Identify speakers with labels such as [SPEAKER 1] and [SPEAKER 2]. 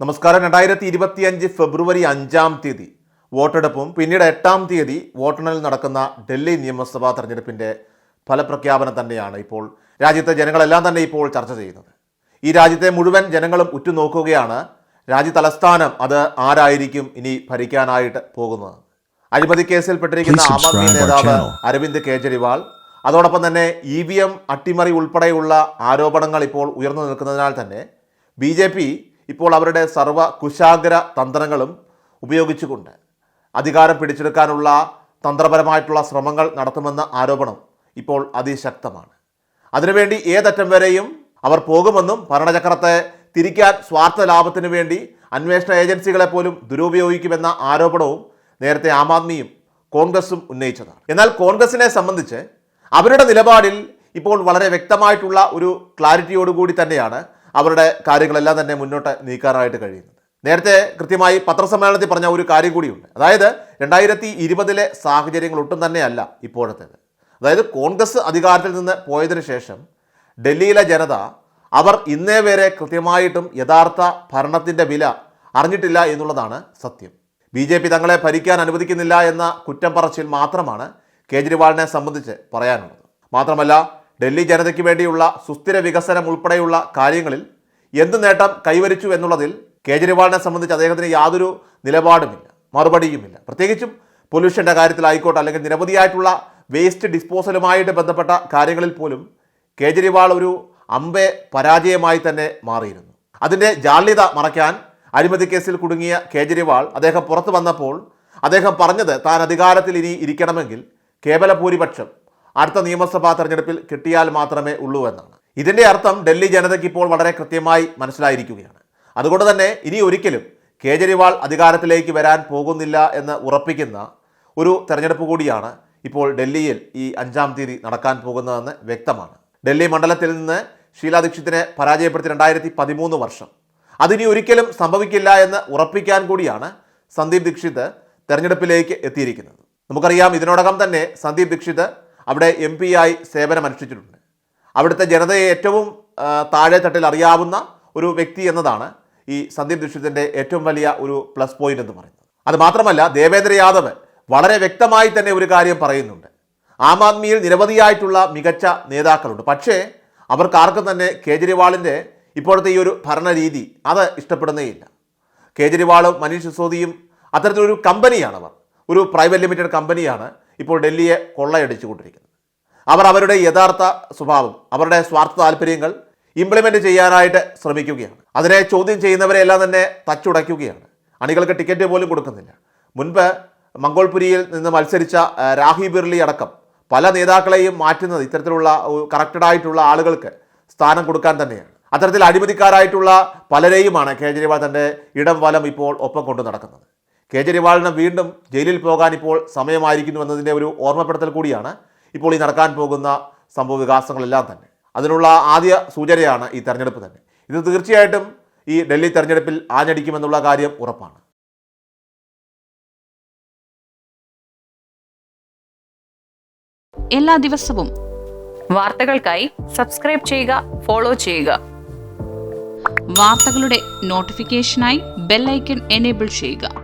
[SPEAKER 1] നമസ്കാരം. രണ്ടായിരത്തി ഇരുപത്തിയഞ്ച് ഫെബ്രുവരി അഞ്ചാം തീയതി. വോട്ടെടുപ്പും പിന്നീട് എട്ടാം തീയതി വോട്ടെണ്ണൽ നടക്കുന്ന ഡൽഹി നിയമസഭാ തെരഞ്ഞെടുപ്പിന്റെ ഫലപ്രഖ്യാപനം തന്നെയാണ് ഇപ്പോൾ രാജ്യത്തെ ജനങ്ങളെല്ലാം തന്നെ ഇപ്പോൾ ചർച്ച ചെയ്യുന്നത്. ഈ രാജ്യത്തെ മുഴുവൻ ജനങ്ങളും ഉറ്റുനോക്കുകയാണ്. രാജ്യ തലസ്ഥാനം അത് ആരായിരിക്കും ഇനി ഭരിക്കാനായിട്ട് പോകുന്നത്? അഴിമതി കേസിൽ പെട്ടിരിക്കുന്ന
[SPEAKER 2] Please
[SPEAKER 1] ആം ആദ്മി നേതാവ് അരവിന്ദ് കേജ്രിവാൾ. അതോടൊപ്പം തന്നെ ഇ വി എം അട്ടിമറി ഉൾപ്പെടെയുള്ള ആരോപണങ്ങൾ ഇപ്പോൾ ഉയർന്നു നിൽക്കുന്നതിനാൽ തന്നെ ബി ജെ പി ഇപ്പോൾ അവരുടെ സർവ കുശാഗ്ര തന്ത്രങ്ങളും ഉപയോഗിച്ചുകൊണ്ട് അധികാരം പിടിച്ചെടുക്കാനുള്ള തന്ത്രപരമായിട്ടുള്ള ശ്രമങ്ങൾ നടത്തുമെന്ന ആരോപണം ഇപ്പോൾ അതിശക്തമാണ്. അതിനുവേണ്ടി ഏതറ്റം വരെയും അവർ പോകുമെന്നും ഭരണചക്രത്തെ തിരിക്കാൻ സ്വാർത്ഥ ലാഭത്തിനു വേണ്ടി അന്വേഷണ ഏജൻസികളെ പോലും ദുരുപയോഗിക്കുമെന്ന ആരോപണവും നേരത്തെ ആം ആദ്മിയും കോൺഗ്രസും ഉന്നയിച്ചതാണ്. എന്നാൽ കോൺഗ്രസിനെ സംബന്ധിച്ച് അവരുടെ നിലപാടിൽ ഇപ്പോൾ വളരെ വ്യക്തമായിട്ടുള്ള ഒരു ക്ലാരിറ്റിയോടുകൂടി തന്നെയാണ് അവരുടെ കാര്യങ്ങളെല്ലാം തന്നെ മുന്നോട്ട് നീക്കാനായിട്ട് കഴിയുന്നത്. നേരത്തെ കൃത്യമായി പത്രസമ്മേളനത്തിൽ പറഞ്ഞ ഒരു കാര്യം കൂടിയുണ്ട്. അതായത് രണ്ടായിരത്തി ഇരുപതിലെ സാഹചര്യങ്ങൾ ഒട്ടും തന്നെയല്ല ഇപ്പോഴത്തേത്. അതായത് കോൺഗ്രസ് അധികാരത്തിൽ നിന്ന് പോയതിനു ശേഷം ഡൽഹിയിലെ ജനത അവർ ഇന്നേ വരെ കൃത്യമായിട്ടും യഥാർത്ഥ ഭരണത്തിന്റെ വില അറിഞ്ഞിട്ടില്ല എന്നുള്ളതാണ് സത്യം. ബി ജെ പി തങ്ങളെ ഭരിക്കാൻ അനുവദിക്കുന്നില്ല എന്ന കുറ്റം പറച്ചിൽ മാത്രമാണ് കേജ്രിവാളിനെ സംബന്ധിച്ച് പറയാനുള്ളത്. മാത്രമല്ല ഡൽഹി ജനതയ്ക്ക് വേണ്ടിയുള്ള സുസ്ഥിര വികസനം ഉൾപ്പെടെയുള്ള കാര്യങ്ങളിൽ എന്ത് നേട്ടം കൈവരിച്ചു എന്നുള്ളതിൽ കേജ്രിവാളിനെ സംബന്ധിച്ച് അദ്ദേഹത്തിന് യാതൊരു നിലപാടുമില്ല മറുപടിയുമില്ല. പ്രത്യേകിച്ചും പൊല്യൂഷന്റെ കാര്യത്തിലായിക്കോട്ടെ അല്ലെങ്കിൽ നിരവധിയായിട്ടുള്ള വേസ്റ്റ് ഡിസ്പോസലുമായിട്ട് ബന്ധപ്പെട്ട കാര്യങ്ങളിൽ പോലും കേജ്രിവാൾ ഒരു അമ്പെ പരാജയമായി തന്നെ മാറിയിരുന്നു. അതിന്റെ ജാള്യത മറയ്ക്കാൻ അഴിമതി കേസിൽ കുടുങ്ങിയ കേജ്രിവാൾ അദ്ദേഹം പുറത്തു വന്നപ്പോൾ അദ്ദേഹം പറഞ്ഞത് താൻ അധികാരത്തിൽ ഇനി ഇരിക്കണമെങ്കിൽ കേവല ഭൂരിപക്ഷം അടുത്ത നിയമസഭാ തെരഞ്ഞെടുപ്പിൽ കിട്ടിയാൽ മാത്രമേ ഉള്ളൂ എന്നാണ്. ഇതിന്റെ അർത്ഥം ഡൽഹി ജനതയ്ക്ക് ഇപ്പോൾ വളരെ കൃത്യമായി മനസ്സിലായിരിക്കുകയാണ്. അതുകൊണ്ട് തന്നെ ഇനി ഒരിക്കലും കേജ്രിവാൾ അധികാരത്തിലേക്ക് വരാൻ പോകുന്നില്ല എന്ന് ഉറപ്പിക്കുന്ന ഒരു തെരഞ്ഞെടുപ്പ് കൂടിയാണ് ഇപ്പോൾ ഡൽഹിയിൽ ഈ അഞ്ചാം തീയതി നടക്കാൻ പോകുന്നതെന്ന് വ്യക്തമാണ്. ഡൽഹി മണ്ഡലത്തിൽ നിന്ന് ഷീലാ ദീക്ഷിത്തിനെ പരാജയപ്പെടുത്തി രണ്ടായിരത്തി പതിമൂന്ന് വർഷം. അതിനി ഒരിക്കലും സംഭവിക്കില്ല എന്ന് ഉറപ്പിക്കാൻ കൂടിയാണ് സന്ദീപ് ദീക്ഷിത് തെരഞ്ഞെടുപ്പിലേക്ക് എത്തിയിരിക്കുന്നത്. നമുക്കറിയാം ഇതിനോടകം തന്നെ സന്ദീപ് ദീക്ഷിത് അവിടെ എം പി ആയി സേവനമനുഷ്ഠിച്ചിട്ടുണ്ട്. അവിടുത്തെ ജനതയെ ഏറ്റവും താഴെ തട്ടിൽ അറിയാവുന്ന ഒരു വ്യക്തി എന്നതാണ് ഈ സന്ദീപ് ദീക്ഷിതിന്റെ ഏറ്റവും വലിയ ഒരു പ്ലസ് പോയിന്റ് എന്ന് പറയുന്നത്. അത് മാത്രമല്ല ദേവേന്ദ്ര യാദവ് വളരെ വ്യക്തമായി തന്നെ ഒരു കാര്യം പറയുന്നുണ്ട്. ആം ആദ്മിയിൽ നിരവധിയായിട്ടുള്ള മികച്ച നേതാക്കളുണ്ട്. പക്ഷേ അവർക്കാർക്കും തന്നെ കേജ്രിവാളിന്റെ ഇപ്പോഴത്തെ ഈ ഒരു ഭരണരീതി അത് ഇഷ്ടപ്പെടുന്നേയില്ല. കേജ്രിവാളും മനീഷ് സിസോദിയും അത്തരത്തിലൊരു കമ്പനിയാണ് അവർ ഒരു പ്രൈവറ്റ് ലിമിറ്റഡ് കമ്പനിയാണ് ഇപ്പോൾ ഡൽഹിയെ കൊള്ളയടിച്ചുകൊണ്ടിരിക്കുന്നത് അവർ അവരുടെ യഥാർത്ഥ സ്വഭാവം അവരുടെ സ്വാർത്ഥ താല്പര്യങ്ങൾ ഇംപ്ലിമെന്റ് ചെയ്യാനായിട്ട് ശ്രമിക്കുകയാണ്. അതിനെ ചോദ്യം ചെയ്യുന്നവരെല്ലാം തന്നെ തച്ചുടയ്ക്കുകയാണ്. അണികൾക്ക് ടിക്കറ്റ് പോലും കൊടുക്കുന്നില്ല. മുൻപ് മംഗോൾപുരിയിൽ നിന്ന് മത്സരിച്ച രാഹി ബിർലി അടക്കം പല നേതാക്കളെയും മാറ്റുന്നത് ഇത്തരത്തിലുള്ള കറക്റ്റഡ് ആയിട്ടുള്ള ആളുകൾക്ക് സ്ഥാനം കൊടുക്കാൻ തന്നെയാണ്. അത്തരത്തിൽ അഴിമതിക്കാരായിട്ടുള്ള പലരെയുമാണ് കേജ്രിവാൾ തന്റെ ഇടം വലം ഇപ്പോൾ ഒപ്പം കൊണ്ടു നടക്കുന്നത്. കേജ്രിവാളിന് വീണ്ടും ജയിലിൽ പോകാൻ ഇപ്പോൾ സമയമായിരിക്കുന്നു എന്നതിന്റെ ഒരു ഓർമ്മപ്പെടുത്തൽ കൂടിയാണ് ഇപ്പോൾ ഈ നടക്കാൻ പോകുന്ന സംഭവ വികാസങ്ങളെല്ലാം തന്നെ. അതിനുള്ള ആദ്യ സൂചനയാണ് ഈ തെരഞ്ഞെടുപ്പ് തന്നെ. ഇത് തീർച്ചയായിട്ടും ഈ ഡൽഹി തെരഞ്ഞെടുപ്പിൽ ആഞ്ഞടിക്കുമെന്നുള്ള കാര്യം ഉറപ്പാണ്.
[SPEAKER 3] എല്ലാ ദിവസവും
[SPEAKER 4] വാർത്തകൾക്കായി സബ്സ്ക്രൈബ് ചെയ്യുക ഫോളോ ചെയ്യുക.
[SPEAKER 3] വാർത്തകളുടെ നോട്ടിഫിക്കേഷനായി ബെല്ലൈക്കൺ എനേബിൾ ചെയ്യുക.